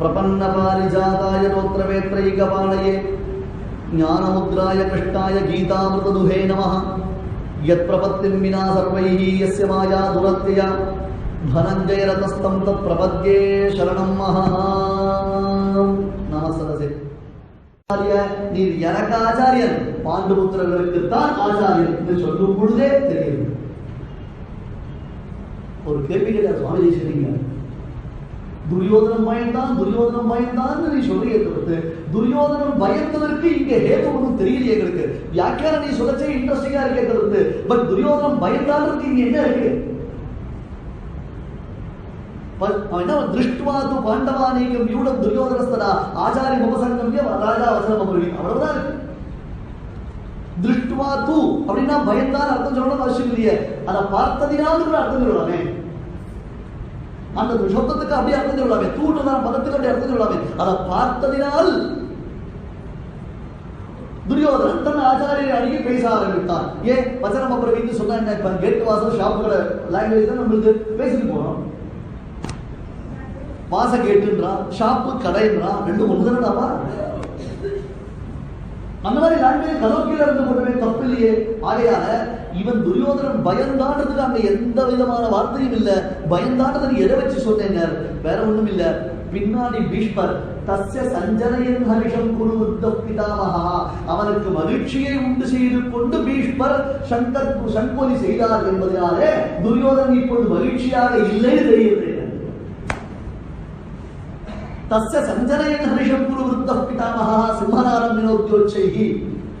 प्रपन्नपारिजाताय तोत्रवेत्रैकपाणये ज्ञानमुद्राय कृष्णाय गीतामृतदुहे नमः यत्प्रपत्तिं विना सर्वैः यस्य माया दुरत्यया धनञ्जयरतस्तं तत्प्रपद्ये शरणं महा நமசரசே ஆச்சாரிய நீர் எனக்கு ஆச்சாரியன் பாண்டுபுத்திரர்களுக்கு தான் ஆச்சாரியன் என்று சொல்லும் பொழுதே தெரியும் ஒரு கேள்வி கேட்டார் சுவாமி தேசிகங்க துரியோதனம் பயந்தான் துரியோதனம் பயந்தான் நீ சொல்றியே தவிர்த்து துரியோதனம் பயந்ததற்கு இங்கே ஹேது ஒன்றும் தெரியலையே எங்களுக்கு. வியாக்கியான நீ சொல்லச்சே இன்ட்ரெஸ்டிங்கா இருக்கே தவிர்த்து பட் துரியோதனம் பயந்தான்றதுக்கு இங்க என்ன இருக்கு? திருஷ்டுவாது அவன் என்ன யூடம் துரியோதனஸ்ததா ஆச்சாரிய உபசங்கம்ய ராஜா வசனம் அவ்வளவுதான் இருக்கு. திருஷ்டுவா தூ அப்படின்னா பயந்தான் அர்த்தம் சொல்லணும் அவசியம் இல்லையே. அதை பார்த்ததினாலும் கூட அர்த்தம் சொல்லலாமே. அந்த சொத்தத்துக்கு அப்படியே அர்த்தத்தில் சொல்லலாமே தூண்டுதான் பதத்துக்கு அப்படியே அர்த்தத்தில் சொல்லலாமே அதை பார்த்ததினால் துரியோதனன் தன் ஆச்சாரியரை அணுகி பேச ஆரம்பித்தான். ஏன்? வசனம் அப்புறம் வீட்டு சொன்னா என்ன? இப்ப கேட் வாசல் ஷாப்புகளை லாங்குவேஜ் தான் நம்மளுக்கு பேசிட்டு போறோம். வாச கேட்டுன்றான் ஷாப்பு கடைன்றான். ரெண்டு ஒன்று தானடாவா அந்த மாதிரி லாங்குவேஜ் கலோக்கியில இருந்து கொண்டுமே தப்பு இல்லையே ஆகையால இவன் துரியோதனன் பயந்தான்றதுக்கு அங்க எந்த விதமான வார்த்தையும் இல்லை. பயந்தாண்டதை நீ எதை வச்சு சொன்னேங்க வேற ஒண்ணும் இல்ல. பின்னாடி பீஷ்மர் தஸ்ய சஞ்சனையின் ஹரிஷம் குரு உத்த பிதாமகா அவனுக்கு மகிழ்ச்சியை உண்டு செய்து கொண்டு பீஷ்மர் சங்கர் சங்கோலி செய்தார் என்பதனாலே துரியோதன் இப்பொழுது மகிழ்ச்சியாக இல்லை தெரியுது தஸ்ய சஞ்சனையின் ஹரிஷம் குரு விருத்த பிதாமகா சிம்மனாரம் வினோத்யோச்சைகி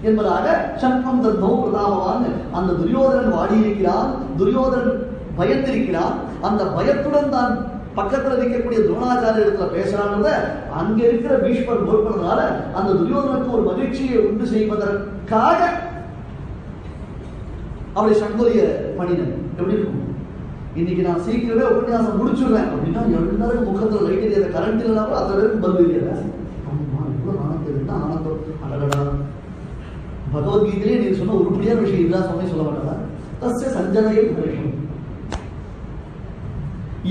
என்பதாக சங்கம் தத்தோ பிரதாபவான் அந்த துரியோதனன் வாடியிருக்கிறான். துரியோதனன் பயந்திருக்கிறான் அந்த பயத்துடன் தான் பக்கத்துல இருக்கக்கூடிய துரோணாச்சாரிய இடத்துல பேசுறாங்கிறத அங்க இருக்கிற பீஷ்மர் பொறுப்பதனால அந்த துரியோதனுக்கு ஒரு மகிழ்ச்சியை உண்டு செய்வதற்காக அவளை சங்கோலிய பண்ணினேன் எப்படி இருக்கும்? இன்னைக்கு நான் சீக்கிரமே உபன்யாசம் முடிச்சுடுறேன் அப்படின்னா எல்லாரும் முகத்தில் லைட் எரியாத கரண்ட் இல்லாமல் கூட அத்தனை பந்து எரியாத ஆனந்தம் என்ன ஆனந்தம் அடடா பகவத்கீதையிலே நீ சொன்ன உருப்படியான விஷயம் இதுதான் சுவாமி சொல்ல மாட்டாரா? தஸ்ய சஞ்சனையை விஷயம்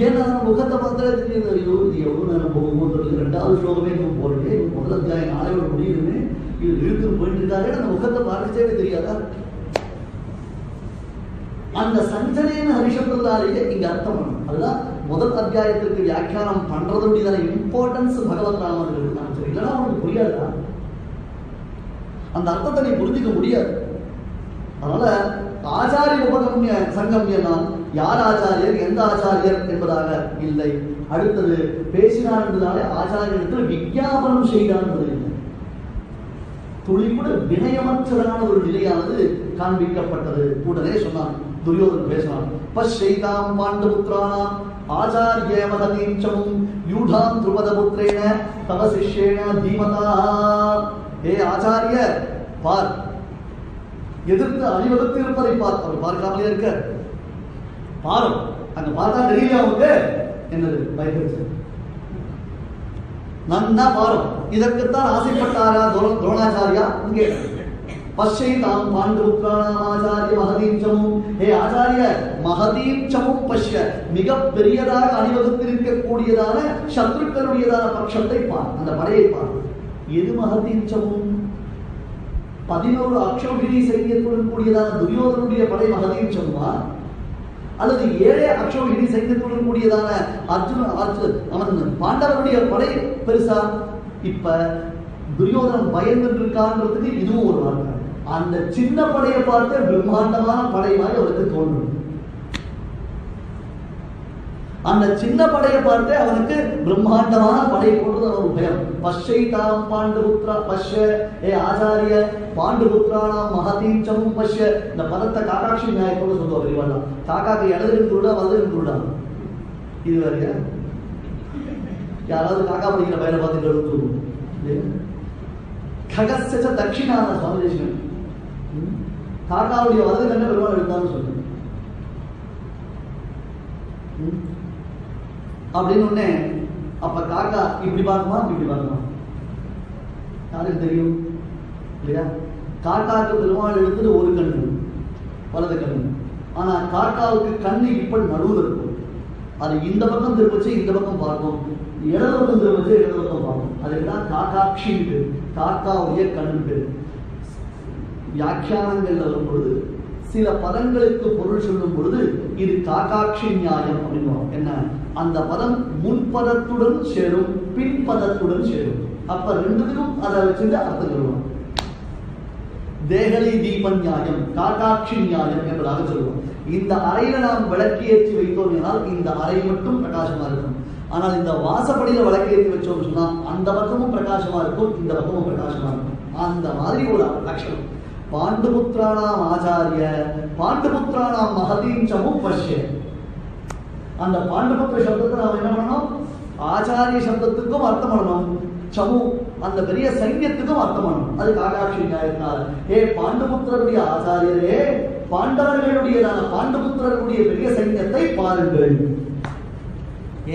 ஏன்னா நம்ம முகத்தை பார்த்தா தெரியுது ஐயோ இது எவ்வளோ நேரம் போகுமோ தெரியல. ரெண்டாவது ஸ்லோகமே நம்ம போறே முதல் அத்தியாயம் நாளையோட முடியுதுன்னு இது இழுத்து போயிட்டு இருக்காரு அந்த முகத்தை பார்த்துட்டே தெரியாதா? அந்த சஞ்சனையின் ஹரிஷத்தினாலேயே இங்க அர்த்தம் பண்ணும் அதுதான் முதல் அத்தியாயத்திற்கு வியாக்கியானம் பண்றதுடைய இம்பார்ட்டன்ஸ் பகவத் ராமர்கள் தான். சரி இல்லைன்னா அவனுக்கு புரியாதுதான். அந்த அர்த்தத்தை நீ புரிஞ்சுக்க முடியாது. அதனால ஆச்சாரிய உபகம்ய சங்கம்யனால் யார் ஆச்சாரியர் எந்த ஆச்சாரியர் என்பதாக இல்லை. அடுத்தது பேசினார் என்பதாலே ஆச்சாரியத்தில் விஞ்ஞாபனம் செய்தார் என்பது இல்லை. துளி கூட வினயமற்றதான ஒரு நிலையானது காண்பிக்கப்பட்டது. உடனே சொன்னான் துரியோதன் பேசினான் பஷ்யைதாம் பாண்டபுத்திரானாம் ஆச்சாரிய மகதீச்சமும் யூடாம் துருபத புத்திரேன தவ சிஷ்யேன தீமதா. ஏ ஆச்சாரிய பார். எதிர்த்து அணிவகுத்து இருப்பதை பார் அவர் பார்க்காமலே இருக்க பாரம். அங்க பார்த்தா தெரியல அவங்க என்னது? பயப்படுச்சு நன்னா பாரும். இதற்குத்தான் ஆசைப்பட்டாரா துரோணாச்சாரியா? இங்கே. பஷ்யை தாம் பாண்டுபுத்திராணாம் ஆச்சாரிய மகதீச்சமும் ஹே ஆச்சாரிய மகதீஞ்சமும் பஷ்ய மிக பெரியதாக அணிவகுத்திருக்கக்கூடியதான சத்ருக்களுடையதான பட்சத்தை பார் அந்த படையை பார். எது மகதீஞ்சமும் பதினோரு அக்ஷௌகிரி சைன்யத்துடன் கூடியதான துரியோதனுடைய படை மகதீச்சமுமா அல்லது ஏழே அக்ஷௌகிரி செய்து கொள்ளக்கூடியதான அர்ஜுன அர்ஜுன் அவன் பாண்டவனுடைய படை பெருசா? இப்ப துரியோதனன் பயந்துட்டு இருக்கான்றதுக்கு இதுவும் ஒரு வார்த்தை அந்த சின்ன படையை பார்த்து பிரம்மாண்டமான படை மாதிரி அவருக்கு தோன்றும். அந்த சின்ன படையை பார்த்து அவனுக்கு பிரம்மாண்டமான படை போன்றது அவர் பயம் பஷை தாம் பாண்டுபுத்ரா பஷ்ய ஏ ஆச்சாரிய பாண்டுபுத்திரானாம் மகதீச்சமும் பஷ்ய இந்த பதத்தை காக்காட்சி நாயக்கோடு சொல்லுவார் இவெல்லாம் காக்காக்கு இடது இருந்துருடா வலது இருந்துருடா இது வரையா யாராவது காக்கா படிக்கிற பயிரை பார்த்து எழுத்து ககச தட்சிணான சுவாமி தேசிகன். காக்காவுடைய வலது கண்ணை பெருமாள் எடுத்தான்னு சொல்லுங்க. அப்படின்னு உடனே அப்ப காக்கா இப்படி பார்க்குமா இப்படி பார்க்குமா? யாருக்கு தெரியும்? இல்லையா? காக்காக்கு பெருமாள் எடுத்துட்டு ஒரு கண்ணு வலது கண்ணு. ஆனா காக்காவுக்கு கண்ணு இப்படி நடுவில் இருக்கும். அது இந்த பக்கம் திரும்பிச்சு இந்த பக்கம் பார்க்கும் இடது பக்கம் திரும்பிச்சு இடது பக்கம் பார்க்கும் அதுக்கு தான் காக்காட்சின்ட்டு காக்காவுடைய கண்ணுட்டு வியாக்கியானங்கள்ல வரும்பொழுது சில பதங்களுக்கு பொருள் சொல்லும் பொழுது இது காக்காட்சி நியாயம் அப்படின்னு என்ன? அந்த பதம் முன்பதத்துடன் சேரும் பின்பதத்துடன் சேரும். அப்ப ரெண்டுக்கும் அதை வச்சுட்டு அர்த்தம் சொல்லுவோம். தேகலை தீப நியாயம் காட்டாட்சி நியாயம் என்பதாக சொல்லுவோம். இந்த அறையில நாம் விளக்கு ஏற்றி வைத்தோம் என்றால் இந்த அறை மட்டும் பிரகாசமா இருக்கும். ஆனால் இந்த வாசப்படியில விளக்கு ஏற்றி வச்சோம் சொன்னா அந்த பக்கமும் பிரகாசமா இருக்கும் இந்த பக்கமும் பிரகாசமா இருக்கும். அந்த மாதிரி ஒரு லட்சணம். பாண்டுபுத்திராணாம் ஆச்சாரிய பாண்டுபுத்திராணாம் மகதீஞ்சமும் பஷ்ய. அந்த பாண்டுபுத்திர சப்தத்தை நாம் என்ன பண்ணணும்? ஆச்சாரிய சப்தத்துக்கும் அர்த்தம் பண்ணணும். சமு அந்த பெரிய சைன்யத்துக்கும் அர்த்தம் பண்ணணும். அது காகாட்சி நியாயத்தினால் ஏ பாண்டபுத்திரருடைய ஆச்சாரியரே பாண்டவர்களுடையதான பாண்டபுத்திரருடைய பெரிய சைன்யத்தை பாருங்கள்.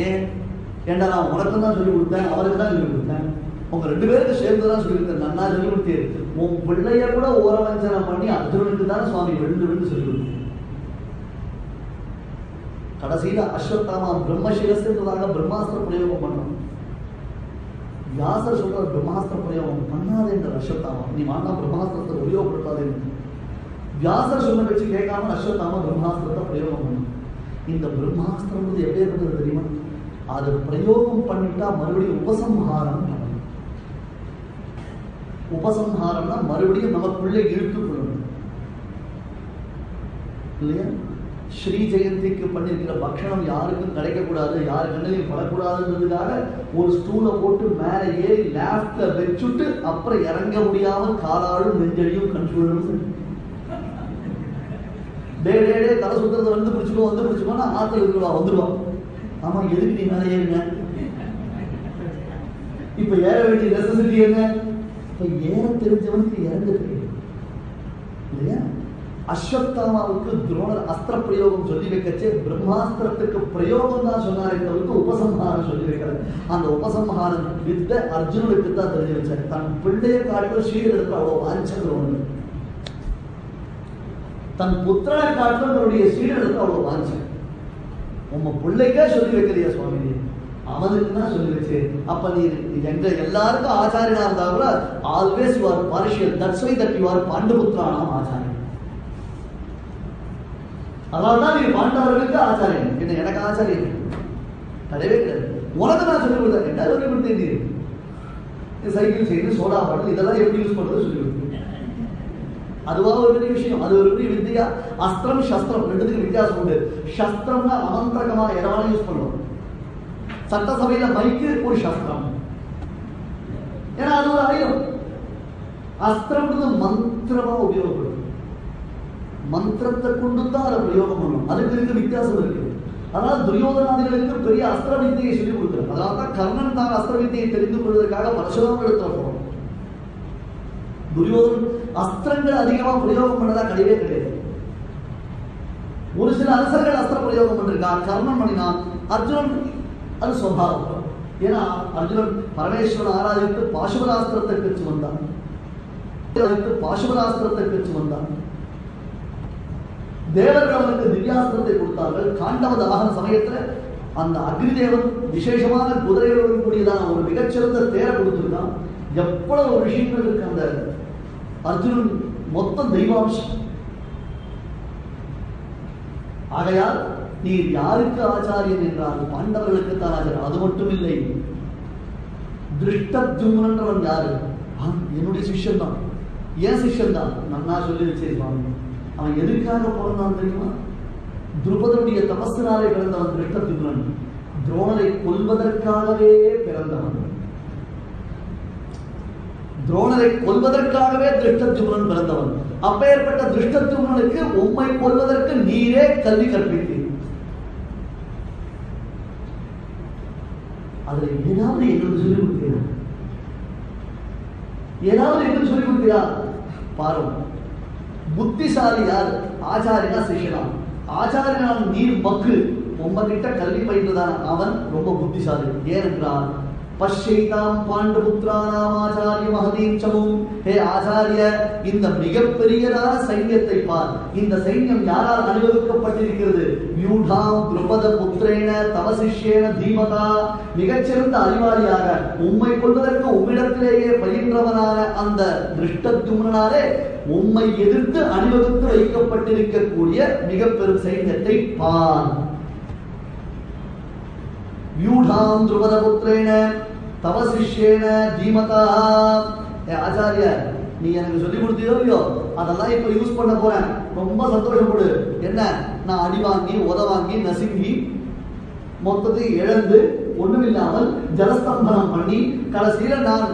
ஏன் ஏண்டா நான் உனக்கு தான் சொல்லி கொடுத்தேன் அவருக்கு தான் சொல்லி கொடுத்தேன். உங்க ரெண்டு பேருக்கு சேர்ந்து தான் சொல்லி கொடுத்தேன் நன்னா சொல்லி கொடுத்தேன். உன் பிள்ளைய கூட ஓரவஞ்சனம் பண்ணி அர்ஜுனனுக்கு தான் சுவாமி விழுந்து விழுந்து சொல்லி கொடுத்தேன். கடைசியில அஸ்வத்தாமா பிரம்மசிரஸ்ன்றதாக பிரம்மாஸ்திர பிரயோகம் பண்ணணும். வியாசர் சொல்ற பிரம்மாஸ்திர பிரயோகம் பண்ணாதே என்ற அஸ்வத்தாமா. நீ மாட்டா பிரம்மாஸ்திரத்தை உபயோகப்படுத்தாதே. வியாசர் சொன்ன வச்சு கேட்காம அஸ்வத்தாமா பிரம்மாஸ்திரத்தை பிரயோகம் பண்ணணும். இந்த பிரம்மாஸ்திரம் வந்து எப்படி இருந்தது தெரியுமா? அது பிரயோகம் பண்ணிட்டா மறுபடியும் உபசம்ஹாரம் பண்ணணும். உபசம்ஹாரம்னா மறுபடியும் நமக்குள்ளே இழுத்து கொள்ளணும். இல்லையா? ஸ்ரீ ஜெயந்திக்கு பண்ணிருக்கிற பக்ஷணம் யாருக்கும் கிடைக்கக்கூடாது யார் கண்ணிலையும் படக்கூடாதுன்றதுக்காக ஒரு ஸ்டூலை போட்டு மேலே ஏறி லேப்ட்ல வச்சுட்டு அப்புறம் இறங்க முடியாம காலாளும் நெஞ்சடியும் கண்ட்ரோலும் டே டே டே தலை சுத்துறத வந்து பிடிச்சிக்கோ வந்து பிடிச்சிக்கோன்னா ஆத்துல இருக்கிறவா வந்துடுவான் ஆமா எதுக்கு நீ மேலே ஏறுங்க இப்ப ஏற வேண்டிய நெசசிட்டி என்ன? இப்ப ஏற தெரிஞ்சவனுக்கு இறங்க இல்லையா? அஸ்வத்தாமாவுக்கு துரோணர் அஸ்திர பிரயோகம் சொல்லி வைக்கச்சே பிரம்மாஸ்திரத்துக்கு பிரயோகம் தான் சொன்னாரே தவிர்த்து உபசம்ஹாரம் சொல்லி வைக்கிறார் அந்த உபசம்ஹாரம் வித்த அர்ஜுனனுக்கு தான் தெரிஞ்சு வச்சாரு. தன் பிள்ளைய காட்டிலும் ஸ்ரீரனுக்கு அவ்வளவு வாஞ்சம் துரோணர் தன் புத்திரனை காட்டிலும் தன்னுடைய ஸ்ரீரனுக்கு அவ்வளவு வாஞ்சம் உங்க பிள்ளைக்கே சொல்லி வைக்கிறியா சுவாமி? அவனுக்கு தான் சொல்லி வச்சு. அப்ப நீ எங்க எல்லாருக்கும் ஆச்சாரியனா இருந்தா கூட always you are partial that's why that you are ஆச்சாரியன். அதனால தான் நீ பாண்டவர்களுக்கு ஆச்சாரியன் என்ன எனக்கு ஆச்சாரியன் கிடையவே கிடையாது. உனக்கு நான் சொல்லி கொடுத்தேன். என்ன சொல்லிக் கொடுத்தேன் நீ சைக்கிள் செய்து சோடா பாட்டில் இதெல்லாம் எப்படி யூஸ் பண்ணுறது சொல்லி கொடுத்தேன். அதுவா ஒரு பெரிய விஷயம். அது ஒரு பெரிய வித்தியா. அஸ்திரம் சஸ்திரம் ரெண்டுத்துக்கு வித்தியாசம் உண்டு. சஸ்திரம்னா அமந்திரகமா எதவான யூஸ் பண்ணுவோம் சட்டசபையில் மைக்கு ஒரு சஸ்திரம். ஏன்னா அது ஒரு ஆயுதம். அஸ்திரம்ன்றது மந்திரமா உபயோகப்படும். மந்திரத்தை கொண்டு தான் அதை பிரயோகம் பண்ணணும் அதுக்கு இருக்கு வித்தியாசம் இருக்கு. அதனால துரியோதனாதிகளுக்கு பெரிய அஸ்திர வித்தியை சொல்லி கொடுக்குறாரு. அதனால தான் கர்ணன் தான் அஸ்திர வித்தியை தெரிந்து கொள்வதற்காக பரசுராம இடத்துல போறோம் துரியோதன் அஸ்திரங்கள் அதிகமா பிரயோகம் பண்ணதா கிடையவே கிடையாது. ஒரு சில அரசர்கள் அஸ்திர பிரயோகம் பண்ணிருக்கான் கர்ணன் பண்ணினான் அர்ஜுனன் அது சுவாவம் ஏன்னா அர்ஜுனன் பரமேஸ்வரன் ஆராதித்து பாசுபராஸ்திரத்தை பெற்று வந்தான். பாசுபராஸ்திரத்தை பெற்று வந்தான். தேவர்கள் அவனுக்கு திவ்யாஸ்திரத்தை கொடுத்தார்கள். காண்டவ தாகன சமயத்துல அந்த அக்னிதேவன் விசேஷமான குதிரைகளுடன் கூடியதான ஒரு மிகச்சிறந்த தேரை கொடுத்துருக்கான். எவ்வளவு விஷயங்கள் இருக்கு அந்த அர்ஜுனன் மொத்த தெய்வாம்சம். ஆகையால் நீ யாருக்கு ஆச்சாரியன் என்றால் பாண்டவர்களுக்கு தான் ஆச்சாரியன். அது மட்டும் இல்லை திருஷ்டத்யும்னன்றவன் யாரு? என்னுடைய சிஷ்யன் தான் ஏன் சிஷ்யன் தான் நன்னா சொல்லி வச்சே சுவாமி. அவன் எதுக்காக பிறந்தான் தெரியுமா? துருபதனுடைய தபஸ்தினாலே பிறந்தவன் திருஷ்டத்யும்னன் துரோணரை கொல்வதற்காகவே பிறந்தவன் துரோணரை கொல்வதற்காகவே திருஷ்டத்யும்னன் பிறந்தவன். அப்பேற்பட்ட திருஷ்டத்யும்னனுக்கு உண்மை கொல்வதற்கு நீரே கல்வி கற்பித்தீர் அதுல ஏதாவது எங்களுக்கு சொல்லி கொடுத்தீரா? ஏதாவது எங்களுக்கு சொல்லி கொடுத்தீரா? பாரும் புத்திசாலி யார்? ஆச்சாரியனா சிஷ்யனா. ஆச்சாரியனால் நீர் மக்கு உங்ககிட்ட கல்வி பயின்றதான அவன் ரொம்ப புத்திசாலி. ஏனென்றால் பஷ்யைதாம் பாண்டபுத்ரா நாம் ஆச்சாரிய மகதீம் ஹே ஆச்சாரிய இந்த மிகப்பெரியதான சைன்யத்தை பார். இந்த சைன்யம் யாரால் அனுபவிக்கப்பட்டிருக்கிறது? வியூடாம் துருபத புத்திரேன தவசிஷ்யேன தீமதா. மிகச்சிறந்த அறிவாளியாக உம்மை கொள்வதற்கு உம்மிடத்திலேயே பயின்றவனான அந்த திருஷ்டத்துமனாலே உம்மை எதிர்த்து அணிவகுத்து வைக்கப்பட்டிருக்கக்கூடிய மிக பெரும் சைன்யத்தை பார். வியூடாம் துருபத புத்திரேன தவசிஷ்யேன தீமதா. ஏ நீ எனக்கு சொல்லி கொடுத்தியோ இல்லையோ? அதெல்லாம் இப்போ யூஸ் பண்ண போறேன். ரொம்ப சந்தோஷப்படு. என்ன? நான் அடி வாங்கி உத வாங்கி நசுங்கி மொத்தத்தை இழந்து ஒண்ணுமில்லாமல் ஜலஸ்தம்பனம் பண்ணி கடைசியில நான்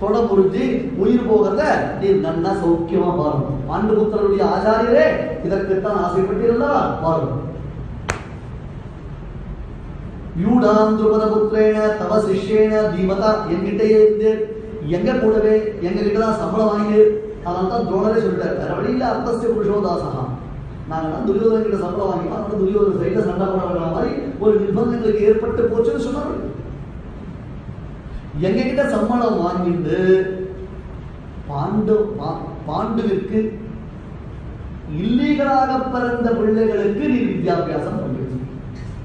தொட புரிஞ்சு உயிர் போகிறத நீ நன்னா சௌக்கியமா பாருங்க. ஆண்டு புத்தருடைய ஆச்சாரியரே இதற்குத்தான் ஆசைப்பட்டிருந்தா பாருங்க. யூடாம் புத்திரேன தவ சிஷ்யேன தீபதா. என்கிட்டயே இருந்து எங்க கூடவே எங்க கிட்ட தான் சம்பளம் வாங்கி அதனால தான் துரோணரே சொல்லிட்டாரு. வேற வழியில அர்த்தஸ்ய புருஷோதாசகா நாங்கள்லாம் துரியோதன கிட்ட சம்பளம் வாங்கிக்கலாம் அதனால துரியோதன சைட்ல சண்டை போடுற மாதிரி ஒரு நிர்பந்தங்களுக்கு ஏற்பட்டு போச்சுன்னு சொன்னார். எங்க கிட்ட சம்பளம் வாங்கிட்டு பாண்டு பா- பாண்டுவிற்கு இல்லீகலாக பிறந்த பிள்ளைகளுக்கு நீ வித்யாபியாசம் பண்ணிடுச்சு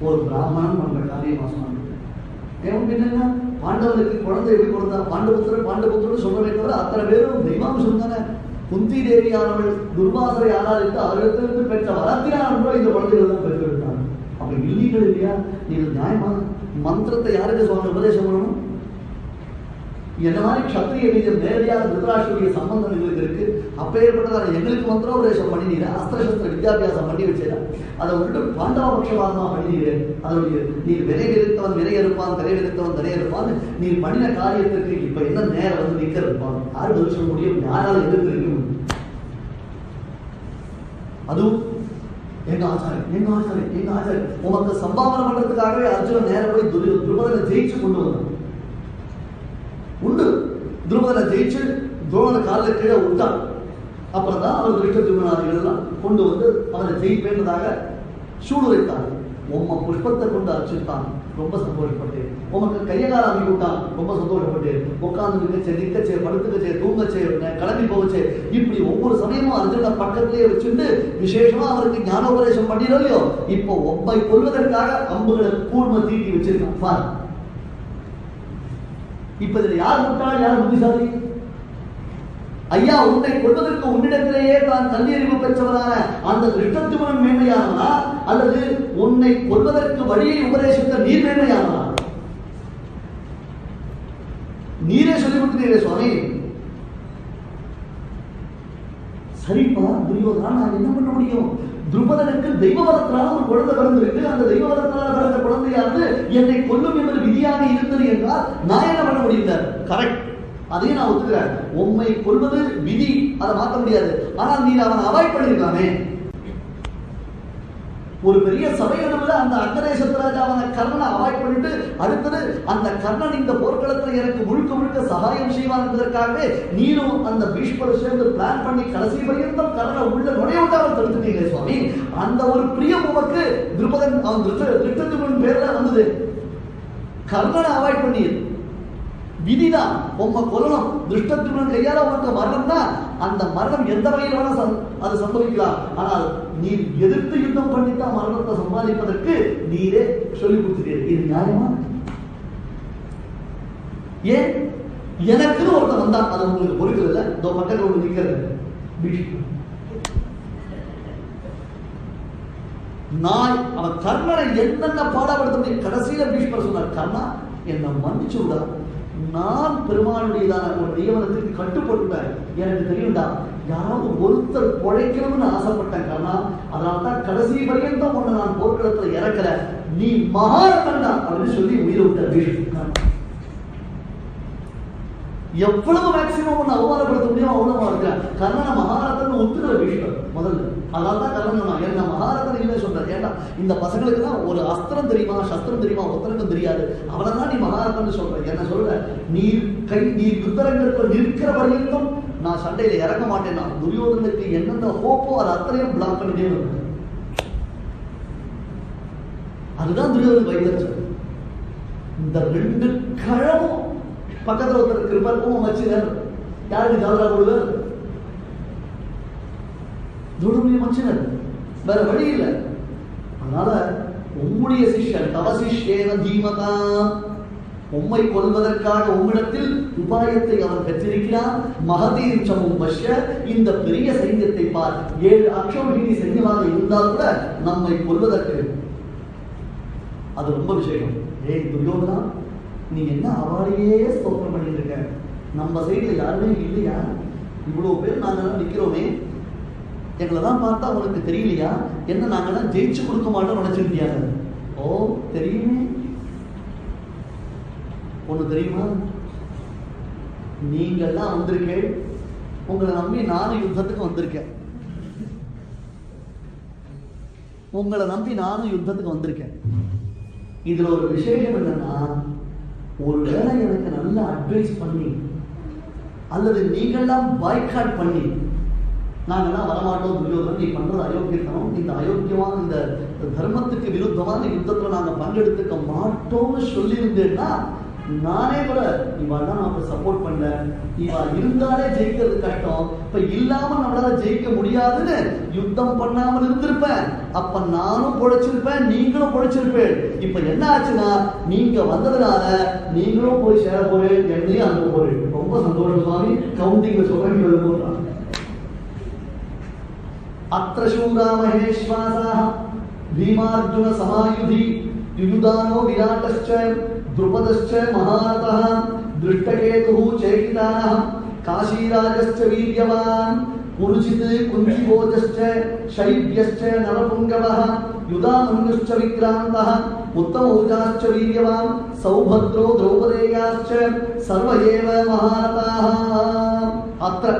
ஒரு பிராமணன் பண்ற காரியமா சொன்னாங்க. ஏன் பின்னா பாண்டவனுக்கு குழந்தை எப்படி கொடுத்தா பாண்டபுத்திரன் பாண்டபுத்திரன் சொல்றவே தவிர அத்தனை பேரும் தெய்வாம்சம் தானே. குந்தி தேவியானவள் துர்வாசரை யாரால் இருந்து அவரிடத்திலிருந்து பெற்ற வரத்தினால் கூட இந்த குழந்தைகள் தான் விட்டாங்க அப்ப இல்லீகள் இல்லையா? நீங்கள் நியாயமா மந்திரத்தை யாருக்கு சுவாமி உபதேசம் பண்ணணும்? என்ன மாதிரி க்ஷத்ரிய பீஜம் நேரடியாக திருதராஷ்டிரிய சம்பந்தம் எங்களுக்கு இருக்கு. அப்பேற்பட்டதான எங்களுக்கு மந்திரோபதேசம் பண்ணினீங்க. அஸ்திரசஸ்திர வித்தியாபியாசம் வித்யாபியாசம் பண்ணி வச்சேன். அதை விட்டு பாண்டவ பட்சபாதமா பண்ணினீரேன் அதனுடைய நீர் விரை விருத்தவன் விரை இருப்பான் திரை விருத்தவன் திரை இருப்பான் நீர் பண்ணின காரியத்திற்கு இப்ப என்ன நேரம் வந்து நிக்க இருப்பான் யாரு பதில் சொல்ல முடியும்? யாரால எதிர்த்து இருக்க முடியும்? அதுவும் எங்க ஆச்சாரி எங்க ஆச்சாரி எங்க ஆச்சாரி உமக்கு சம்பாவனை பண்றதுக்காகவே அர்ஜுனன் நேரம் போய் துரு துருபதனை ஜெயிச்சு கொண்டு வந்தான். உண்டு. துருபதனை ஜெயிச்சு துரோண காலில் கீழே விட்டான். அப்புறம் தான் அவர் திருஷ்ட திருமணாதிகள் கொண்டு வந்து அவரை ஜெயிப்பேன்றதாக சூடுரைத்தான் உம்ம புஷ்பத்தை கொண்டு அர்ச்சித்தான். ரொம்ப சந்தோஷப்பட்டேன். உமக்கு கையகால அமைக்கி விட்டான். ரொம்ப சந்தோஷப்பட்டேன். உட்கார்ந்து நிற்கச்சே நிற்கச்சே படுத்துக்கச்சே தூங்கச்சே கிளம்பி போகச்சே இப்படி ஒவ்வொரு சமயமும் அர்ஜுன பக்கத்திலேயே வச்சுட்டு விசேஷமா அவருக்கு ஞானோபதேசம் பண்ணிடலையோ இப்போ ஒப்பை கொள்வதற்காக அம்புகளை கூர்ம தீட்டி வச்சிருக்கான். இப்ப இதுல யார் முட்டாள் யார் புத்திசாலி? ஐயா உன்னை கொள்வதற்கு உன்னிடத்திலேயே தான் தன்னியறிவு பெற்றவரான அந்த திருஷ்டத்துவன் மேன்மையானவனா? அல்லது உன்னை கொள்வதற்கு வழியை உபதேசித்த நீர் மேன்மையானவனா? நீரே சொல்லிவிட்டு சுவாமி. சரிப்பா துரியோதனா நான் என்ன பண்ண முடியும்? துருபதனுக்கு தெய்வ வரத்தினால ஒரு குழந்தை பிறந்திருக்கு. அந்த தெய்வ வரத்தினால பிறந்த குழந்தையானது என்னை கொல்லும் என்பது விதியாக இருந்தது என்றால் நான் என்ன பண்ண முடியும் கரெக்ட் அதையும் நான் ஒத்துக்கிறேன். உண்மை கொள்வது விதி. அதை மாற்ற முடியாது. ஆனால் நீ அவனை அவாய்ட் பண்ணிருக்கானே ஒரு பெரிய சபையிடத்துல அந்த அங்கதேசத்துல அவனை கர்ணனை அவாய்ட் பண்ணிட்டு அடுத்தது அந்த கர்ணன் இந்த போர்க்களத்தில் எனக்கு முழுக்க முழுக்க சகாயம் செய்வான் என்பதற்காகவே நீனும் அந்த பீஷ்மரை சேர்ந்து பிளான் பண்ணி கடைசி பரியந்தம் கர்ணனை உள்ள நுழைய அவர் தடுத்துட்டீங்க சுவாமி. அந்த ஒரு பிரியம் உமக்கு திருப்பதன் அவன் திருத்தத்துக்குள் பேர்ல வந்தது. கர்ணனை அவாய்ட் பண்ணியது. விதிதான் உங்க கொல்லணும் திருஷ்டத்துடன் கையால மரணம் தான் அந்த மரணம் எந்த வகையில் வேணா அது சம்பவிக்கலாம். ஆனால் நீ எதிர்த்து யுத்தம் பண்ணித்தான் மரணத்தை சம்பாதிப்பதற்கு நீரே சொல்லி கொடுத்துட்டீர். இது நியாயமா? ஏன்? எனக்குன்னு ஒருத்தர் வந்தான். அது உங்களுக்கு பொறுக்கல இல்ல. இதோ பக்கத்துல ஒன்று நிற்கிறது நாய் நான் அவன் கர்ணனை என்னென்ன பாடப்படுத்த முடியும் கடைசியில பீஷ்மர் சொன்னார் கர்ணா என்னை மன்னிச்சு விடா நான் பெருமானுடையதான ஒரு நியமனத்திற்கு கட்டுப்பட்டுட்டேன் எனக்கு தெரியும்டா யாராவது ஒருத்தர் பிழைக்கணும்னு ஆசைப்பட்டேன் கண்ணா அதனால தான் கடைசி பரியந்தம் ஒன்று நான் போர்க்களத்தில் இறக்கல. நீ மகாரதன்டா அப்படின்னு சொல்லி உயிரை விட்ட எவ்வளவு மேக்சிமம் ஒன்று அவமானப்படுத்த முடியும் அவ்வளவு இருக்கிறான் கர்ணனை மகாரதன் ஒத்துக்கிற விஷயம் முதல்ல. அதனால தான் கர்ணன் சொன்னான். என்ன மகாரதன் இல்லை சொல்றாரு. ஏன்னா இந்த பசங்களுக்கு தான் ஒரு அஸ்திரம் தெரியுமா சஸ்திரம் தெரியுமா ஒருத்தனுக்கும் தெரியாது. அவனை தான் நீ மகாரதன் சொல்ற. என்ன சொல்ற? நீ கை நீ யுத்தரங்கத்தில் நிற்கிற பரியந்தம் நான் சண்டையில இறக்க மாட்டேன். நான் துரியோதனுக்கு என்னென்ன ஹோப்போ அது அத்தனையும் பிளாக் பண்ணிட்டே வருது அதுதான் துரியோதன் வைத்தியம் இந்த ரெண்டு கழமும் பக்கத்துல ஒருத்தர் கிருபர் உம் மச்சினர் யாருக்கு ஜாதரா கொடுவர் துடுமிய மச்சினர். வேற வழி இல்லை. அதனால உம்முடைய சிஷ்யன் தவ சிஷ்யேன தீமதா. உம்மை கொல்வதற்காக உம்மிடத்தில் உபாயத்தை அவன் பெற்றிருக்கிறான் மகதீர் சமம் பஷ்ய இந்த பெரிய சைன்யத்தை பார். ஏழு அக்ஷோகினி சைன்யமாக இருந்தால் கூட நம்மை கொல்வதற்கு. அது ரொம்ப விசேஷம். ஏய் துரியோதனா நீ என்ன அவளையே ஸ்தோத்திரம் பண்ணிட்டு இருக்க? நம்ம சைடுல யாருமே இல்லையா? இவ்வளவு பேர் நாங்கெல்லாம் நிக்கிறோமே. எங்களை தான் பார்த்தா உனக்கு தெரியலையா? என்ன நாங்கெல்லாம் ஜெயிச்சு கொடுக்க மாட்டோம் நினைச்சிருக்கியாங்க ஓ தெரியுமே. ஒண்ணு தெரியுமா? நீங்கெல்லாம் வந்திருக்கேன் உங்களை நம்பி நானும் யுத்தத்துக்கு வந்திருக்கேன். உங்களை நம்பி நானும் யுத்தத்துக்கு வந்திருக்கேன். இதுல ஒரு விசேஷம் என்னன்னா ஒருவேளை எனக்கு நல்ல அட்வைஸ் பண்ணி அல்லது நீங்கள்லாம் பாய்காட் பண்ணி நாங்கள்லாம் வரமாட்டோம் துரியோதனம் நீ பண்ணுறது அயோக்கியத்தனம் இந்த அயோக்கியமான இந்த தர்மத்துக்கு விருத்தமான யுத்தத்தில் நாங்கள் பங்கெடுத்துக்க மாட்டோம்னு சொல்லியிருந்தேன்னா நானே கூட இவா தான் நமக்கு சப்போர்ட் பண்ணல. இவா இருந்தாலே ஜெயிக்கிறது கஷ்டம். இப்ப இல்லாம நம்மளால ஜெயிக்க முடியாதுன்னு யுத்தம் பண்ணாமல் இருந்திருப்பேன். அப்ப நானும் பொழைச்சிருப்பேன் நீங்களும் பொழைச்சிருப்பேன். இப்ப என்ன ஆச்சுன்னா நீங்க வந்ததுனால நீங்களும் போய் சேர போறேன் என்னையும் அனுப்ப போறேன். ரொம்ப சந்தோஷம் சுவாமி. கவுண்டிங்ல சொல்றேன் எழுத போடுறான் அத்த சூராமஹே ஸ்வாசாக பீமார்ஜுன சமாயுதி. யுயுதானோ விராட்டஸ்ச द्रुपदश्च महारथः दृष्टकेतुः चेकितानः काशीराजश्च वीर्यवान् पुरुचित् कुञ्जिभोजश्च शैब्यश्च नरपुङ्गवः युधामन्युश्च विक्रान्तः उत्तमौजाश्च वीर्यवान् सौभद्रो द्रौपदेयाश्च सर्व एव महारथाः अत्र